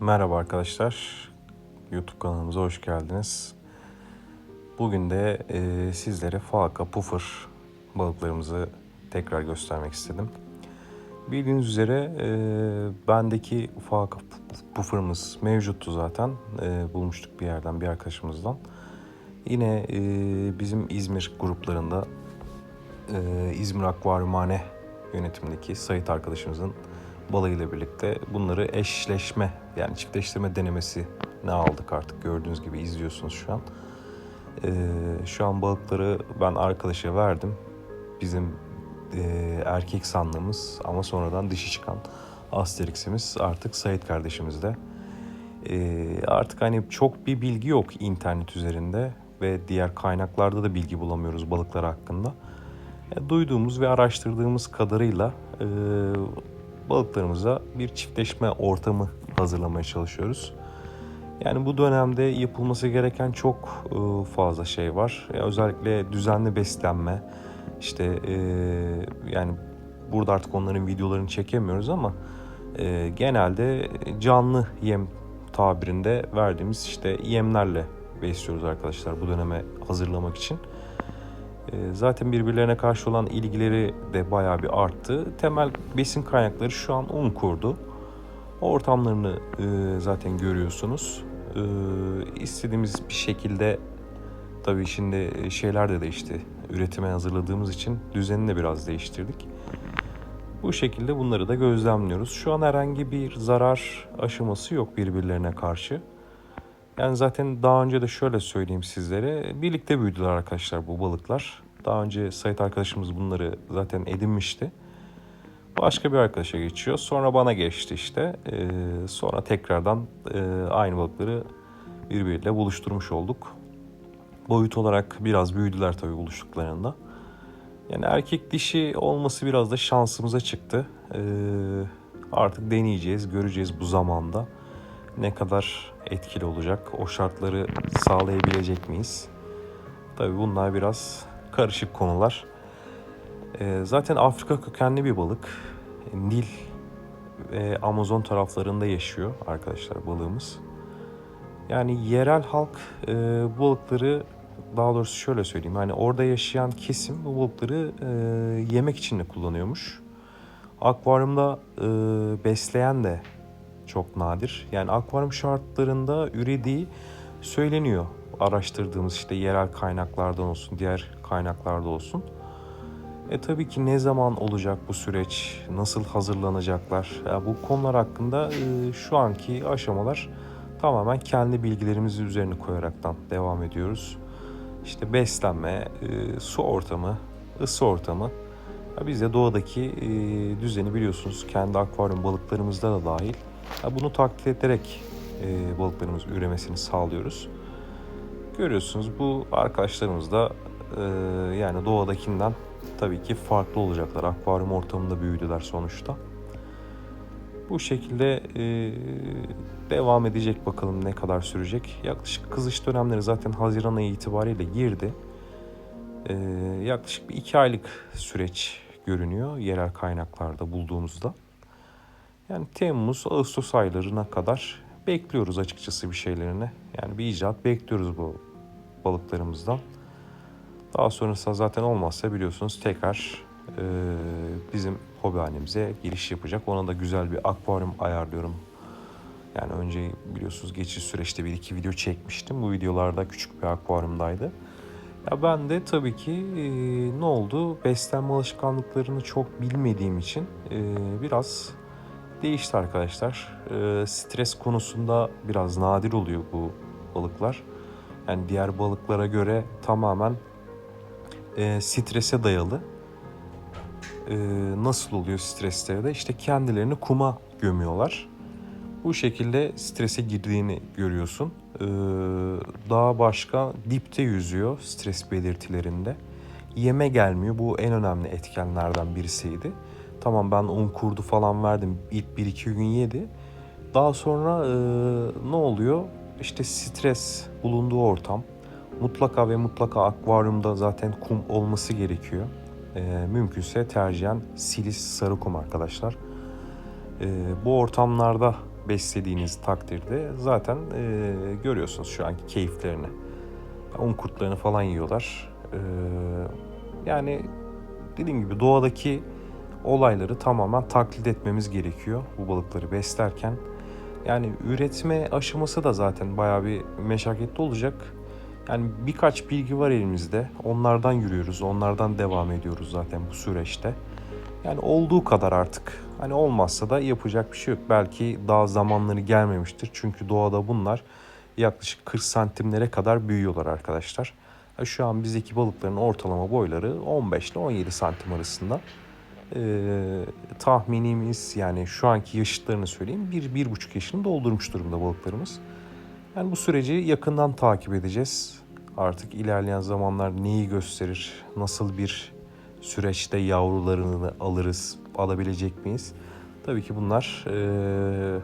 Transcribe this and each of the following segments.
Merhaba arkadaşlar. YouTube kanalımıza hoş geldiniz. Bugün de e, sizlere falka, puffer balıklarımızı tekrar göstermek istedim. Bildiğiniz üzere e, bendeki falka puffer'ımız mevcuttu zaten. E, bulmuştuk bir yerden bir arkadaşımızdan. Yine e, bizim İzmir gruplarında e, İzmir Akvaryumhane yönetimindeki Sayit arkadaşımızın balığıyla birlikte bunları eşleşme yani çiftleştirme denemesi ne aldık artık gördüğünüz gibi izliyorsunuz şu an. E, şu an balıkları ben arkadaşa verdim. Bizim e, erkek sandığımız ama sonradan dişi çıkan Asterix'imiz artık Sayit kardeşimizde. E, artık hani çok bir bilgi yok internet üzerinde ve diğer kaynaklarda da bilgi bulamıyoruz balıklar hakkında. E, duyduğumuz ve araştırdığımız kadarıyla e, balıklarımıza bir çiftleşme ortamı hazırlamaya çalışıyoruz. Yani bu dönemde yapılması gereken çok e, fazla şey var. Ya özellikle düzenli beslenme, işte e, yani burada artık onların videolarını çekemiyoruz ama e, genelde canlı yem tabirinde verdiğimiz işte yemlerle besliyoruz arkadaşlar bu döneme hazırlamak için. E, Zaten birbirlerine karşı olan ilgileri de bayağı bir arttı. Temel besin kaynakları şu an un kurdu. Ortamlarını e, zaten görüyorsunuz. E, istediğimiz bir şekilde tabii şimdi şeyler de değişti. Üretime hazırladığımız için düzenini de biraz değiştirdik. Bu şekilde bunları da gözlemliyoruz. Şu an herhangi bir zarar aşaması yok birbirlerine karşı. Yani zaten daha önce de şöyle söyleyeyim sizlere. Birlikte büyüdüler arkadaşlar bu balıklar. Daha önce Sait arkadaşımız bunları zaten edinmişti. Başka bir arkadaşa geçiyor. Sonra bana geçti işte. Ee, sonra tekrardan e, aynı balıkları birbiriyle buluşturmuş olduk. Boyut olarak biraz büyüdüler tabii buluştuklarında. Yani erkek dişi olması biraz da şansımıza çıktı. Ee, artık deneyeceğiz, göreceğiz bu zamanda ne kadar etkili olacak, o şartları sağlayabilecek miyiz? Tabii bunlar biraz karışık konular. Ee, zaten Afrika kökenli bir balık. Nil ve Amazon taraflarında yaşıyor arkadaşlar balığımız. Yani yerel halk e, bu balıkları daha doğrusu şöyle söyleyeyim. Hani orada yaşayan kesim bu balıkları e, yemek için de kullanıyormuş. Akvaryumda e, besleyen de çok nadir. Yani akvaryum şartlarında ürediği söyleniyor. Araştırdığımız işte yerel kaynaklardan olsun, diğer kaynaklarda olsun. E tabii ki ne zaman olacak bu süreç, nasıl hazırlanacaklar? Ya bu konular hakkında e, şu anki aşamalar tamamen kendi bilgilerimizi üzerine koyaraktan devam ediyoruz. İşte beslenme, e, su ortamı, ısı ortamı. Biz de doğadaki e, düzeni biliyorsunuz kendi akvaryum balıklarımızda da dahil. Bunu taklit ederek e, balıklarımız üremesini sağlıyoruz. Görüyorsunuz bu arkadaşlarımız da e, yani doğadakinden tabii ki farklı olacaklar. Akvaryum ortamında büyüdüler sonuçta. Bu şekilde e, devam edecek bakalım ne kadar sürecek. Yaklaşık kızış dönemleri zaten Haziran ayı itibariyle girdi. Yaklaşık bir iki aylık süreç görünüyor yerel kaynaklarda bulduğumuzda. Yani Temmuz, Ağustos aylarına kadar bekliyoruz açıkçası bir şeylerini. Yani bir icat bekliyoruz bu balıklarımızdan. Daha sonrasında zaten olmazsa biliyorsunuz tekrar e, bizim hobihanemize giriş yapacak. Ona da güzel bir akvaryum ayarlıyorum. Yani önce biliyorsunuz geçici süreçte bir iki video çekmiştim. Bu videolarda küçük bir akvaryumdaydı. Ya ben de tabii ki e, ne oldu? Beslenme alışkanlıklarını çok bilmediğim için e, biraz değişti arkadaşlar. E, stres konusunda biraz nadir oluyor bu balıklar. Yani diğer balıklara göre tamamen e, strese dayalı. E, nasıl oluyor stresleri de? İşte kendilerini kuma gömüyorlar. Bu şekilde strese girdiğini görüyorsun. Ee, daha başka dipte yüzüyor stres belirtilerinde. Yeme gelmiyor. Bu en önemli etkenlerden birisiydi. Tamam ben un kurdu falan verdim. İlk 1-2 gün yedi. Daha sonra e, ne oluyor? İşte stres bulunduğu ortam. Mutlaka ve mutlaka akvaryumda zaten kum olması gerekiyor. E, mümkünse tercihen silis sarı kum arkadaşlar. E, bu ortamlarda beslediğiniz takdirde zaten e, görüyorsunuz şu anki keyiflerini. Un kurtlarını falan yiyorlar. E, yani dediğim gibi doğadaki olayları tamamen taklit etmemiz gerekiyor bu balıkları beslerken. Yani üretme aşaması da zaten bayağı bir meşakkatli olacak. Yani birkaç bilgi var elimizde. Onlardan yürüyoruz, onlardan devam ediyoruz zaten bu süreçte. Yani olduğu kadar artık. Hani olmazsa da yapacak bir şey yok. Belki daha zamanları gelmemiştir. Çünkü doğada bunlar yaklaşık 40 santimlere kadar büyüyorlar arkadaşlar. Şu an bizdeki balıkların ortalama boyları 15 ile 17 santim arasında. Ee, tahminimiz yani şu anki yaşıtlarını söyleyeyim. 1-1,5 yaşını doldurmuş durumda balıklarımız. Yani bu süreci yakından takip edeceğiz. Artık ilerleyen zamanlar neyi gösterir, nasıl bir süreçte yavrularını alırız, alabilecek miyiz? Tabii ki bunlar eee,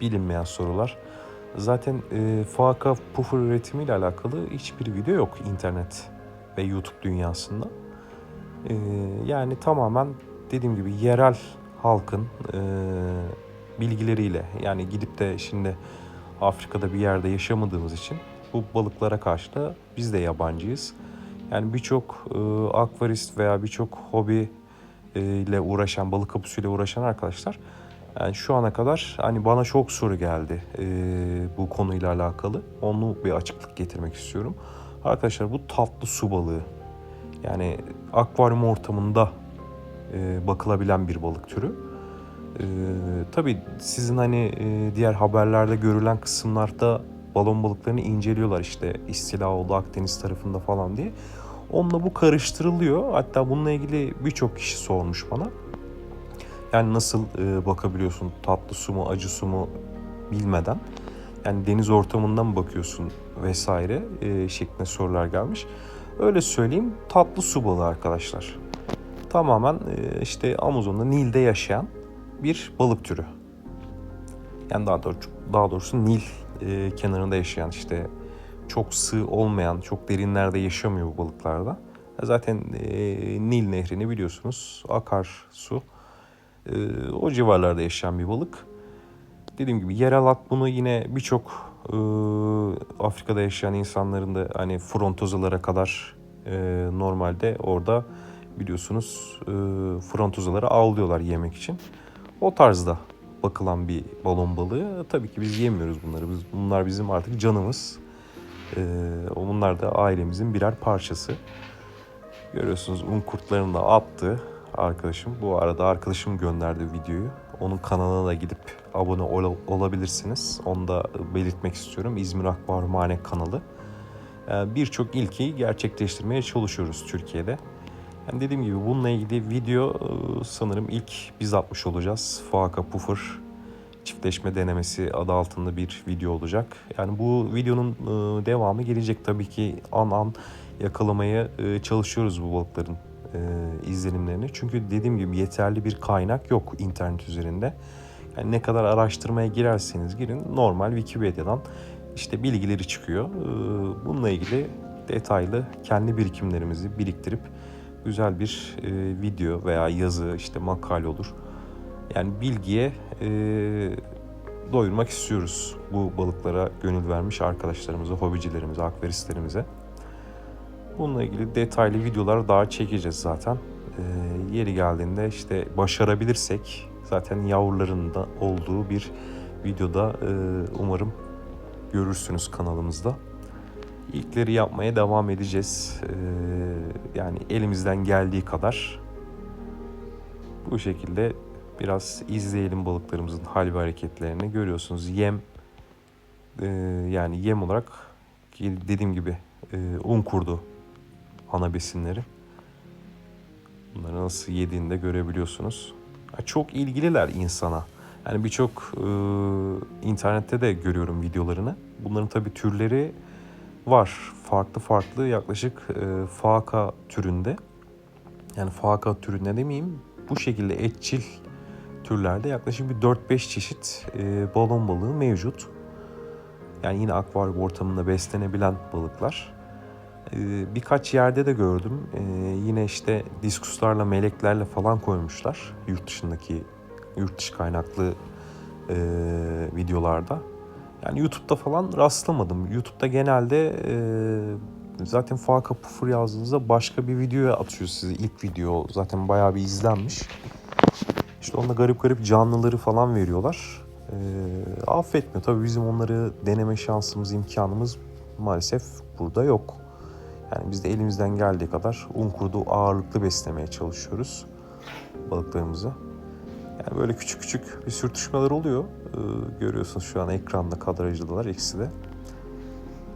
bilinmeyen sorular. Zaten eee faka puffer üretimiyle alakalı hiçbir video yok internet ve YouTube dünyasında. Eee, yani tamamen dediğim gibi yerel halkın eee, bilgileriyle yani gidip de şimdi Afrika'da bir yerde yaşamadığımız için bu balıklara karşı da biz de yabancıyız. Yani birçok e, akvarist veya birçok hobi e, ile uğraşan, balık kapusuyla uğraşan arkadaşlar yani şu ana kadar hani bana çok soru geldi e, bu konuyla alakalı. Onu bir açıklık getirmek istiyorum. Arkadaşlar bu tatlı su balığı. Yani akvaryum ortamında e, bakılabilen bir balık türü. Ee, tabii sizin hani e, diğer haberlerde görülen kısımlarda balon balıklarını inceliyorlar işte istila oldu Akdeniz tarafında falan diye. Onunla bu karıştırılıyor. Hatta bununla ilgili birçok kişi sormuş bana. Yani nasıl e, bakabiliyorsun tatlı su mu acı su mu bilmeden. Yani deniz ortamından mı bakıyorsun vesaire e, şeklinde sorular gelmiş. Öyle söyleyeyim tatlı su balığı arkadaşlar. Tamamen e, işte Amazon'da Nil'de yaşayan bir balık türü. Yani daha doğrusu, daha doğrusu Nil e, kenarında yaşayan işte çok sığ olmayan, çok derinlerde yaşamıyor bu balıklarda. Zaten e, Nil nehrini biliyorsunuz akar su. O civarlarda yaşayan bir balık. Dediğim gibi yerel halk bunu yine birçok e, Afrika'da yaşayan insanların da hani frontozalara kadar e, normalde orada biliyorsunuz e, frontozaları avlıyorlar yemek için. O tarzda bakılan bir balon balığı. Tabii ki biz yemiyoruz bunları. Biz, bunlar bizim artık canımız. Ee, bunlar da ailemizin birer parçası. Görüyorsunuz un kurtlarını da attı arkadaşım. Bu arada arkadaşım gönderdi videoyu. Onun kanalına da gidip abone ol- olabilirsiniz. Onu da belirtmek istiyorum. İzmir Akvaryumhane kanalı. Ee, Birçok ilkeyi gerçekleştirmeye çalışıyoruz Türkiye'de. Yani dediğim gibi bununla ilgili video e, sanırım ilk biz atmış olacağız. Fuaka Puffer çiftleşme denemesi adı altında bir video olacak. Yani bu videonun e, devamı gelecek tabii ki an an yakalamaya e, çalışıyoruz bu balıkların e, izlenimlerini. Çünkü dediğim gibi yeterli bir kaynak yok internet üzerinde. Yani ne kadar araştırmaya girerseniz girin normal Wikipedia'dan işte bilgileri çıkıyor. E, Bununla ilgili detaylı kendi birikimlerimizi biriktirip güzel bir e, video veya yazı işte makale olur. Yani bilgiye e, doyurmak istiyoruz bu balıklara gönül vermiş arkadaşlarımıza, hobicilerimize, akvaristlerimize. Bununla ilgili detaylı videolar daha çekeceğiz zaten. E, yeri geldiğinde işte başarabilirsek zaten yavruların da olduğu bir videoda e, umarım görürsünüz kanalımızda. İlkleri yapmaya devam edeceğiz. Ee, yani elimizden geldiği kadar bu şekilde biraz izleyelim balıklarımızın hal ve hareketlerini. Görüyorsunuz yem e, yani yem olarak dediğim gibi e, un kurdu ana besinleri. Bunları nasıl yediğini de görebiliyorsunuz. Çok ilgililer insana. Yani birçok e, internette de görüyorum videolarını. Bunların tabii türleri var. Farklı farklı yaklaşık e, faka türünde. Yani faka türünde demeyeyim. Bu şekilde etçil türlerde yaklaşık bir 4-5 çeşit e, balon balığı mevcut. Yani yine akvaryum ortamında beslenebilen balıklar. E, birkaç yerde de gördüm. E, yine işte diskuslarla, meleklerle falan koymuşlar. Yurt dışındaki, yurt dışı kaynaklı e, videolarda. Yani YouTube'da falan rastlamadım. YouTube'da genelde e, zaten Faka Pufur yazdığınızda başka bir videoya atıyor sizi. İlk video zaten bayağı bir izlenmiş. İşte onda garip garip canlıları falan veriyorlar. E, affetmiyor. Tabii bizim onları deneme şansımız, imkanımız maalesef burada yok. Yani biz de elimizden geldiği kadar un kurdu ağırlıklı beslemeye çalışıyoruz balıklarımızı. Yani böyle küçük küçük bir sürtüşmeler oluyor. Ee, görüyorsunuz şu an ekranda kadrajdalar ikisi de.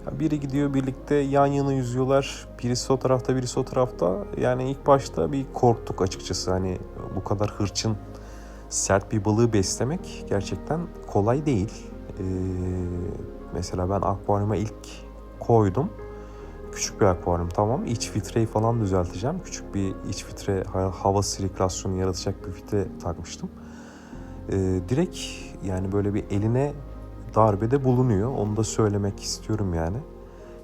Ya biri gidiyor birlikte yan yana yüzüyorlar. Birisi o tarafta birisi o tarafta. Yani ilk başta bir korktuk açıkçası. Hani bu kadar hırçın sert bir balığı beslemek gerçekten kolay değil. Ee, mesela ben akvaryuma ilk koydum. Küçük bir akvaryum tamam. İç filtreyi falan düzelteceğim. Küçük bir iç filtre ha- hava sirkülasyonu yaratacak bir filtre takmıştım. Ee, direkt yani böyle bir eline darbede bulunuyor. Onu da söylemek istiyorum yani.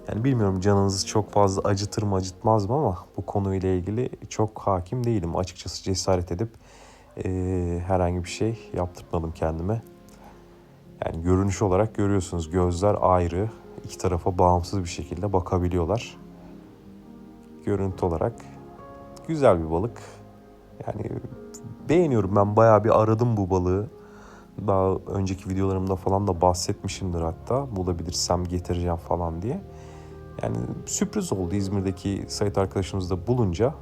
Yani bilmiyorum canınızı çok fazla acıtır mı acıtmaz mı ama bu konuyla ilgili çok hakim değilim. Açıkçası cesaret edip eee, herhangi bir şey yaptırmadım kendime. Yani görünüş olarak görüyorsunuz gözler ayrı. İki tarafa bağımsız bir şekilde bakabiliyorlar. Görüntü olarak güzel bir balık. Yani beğeniyorum ben bayağı bir aradım bu balığı. Daha önceki videolarımda falan da bahsetmişimdir hatta. Bulabilirsem getireceğim falan diye. Yani sürpriz oldu İzmir'deki Sait arkadaşımızla bulunca.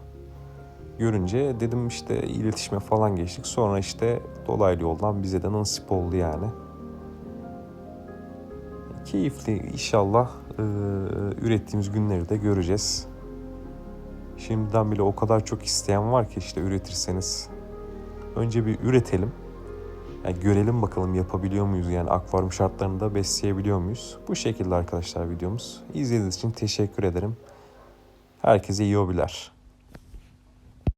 Görünce dedim işte iletişime falan geçtik. Sonra işte dolaylı yoldan bize de nasip oldu yani. Keyifli inşallah e, ürettiğimiz günleri de göreceğiz. Şimdiden bile o kadar çok isteyen var ki işte üretirseniz. Önce bir üretelim. Yani görelim bakalım yapabiliyor muyuz yani akvaryum şartlarında besleyebiliyor muyuz? Bu şekilde arkadaşlar videomuz. İzlediğiniz için teşekkür ederim. Herkese iyi hobiler.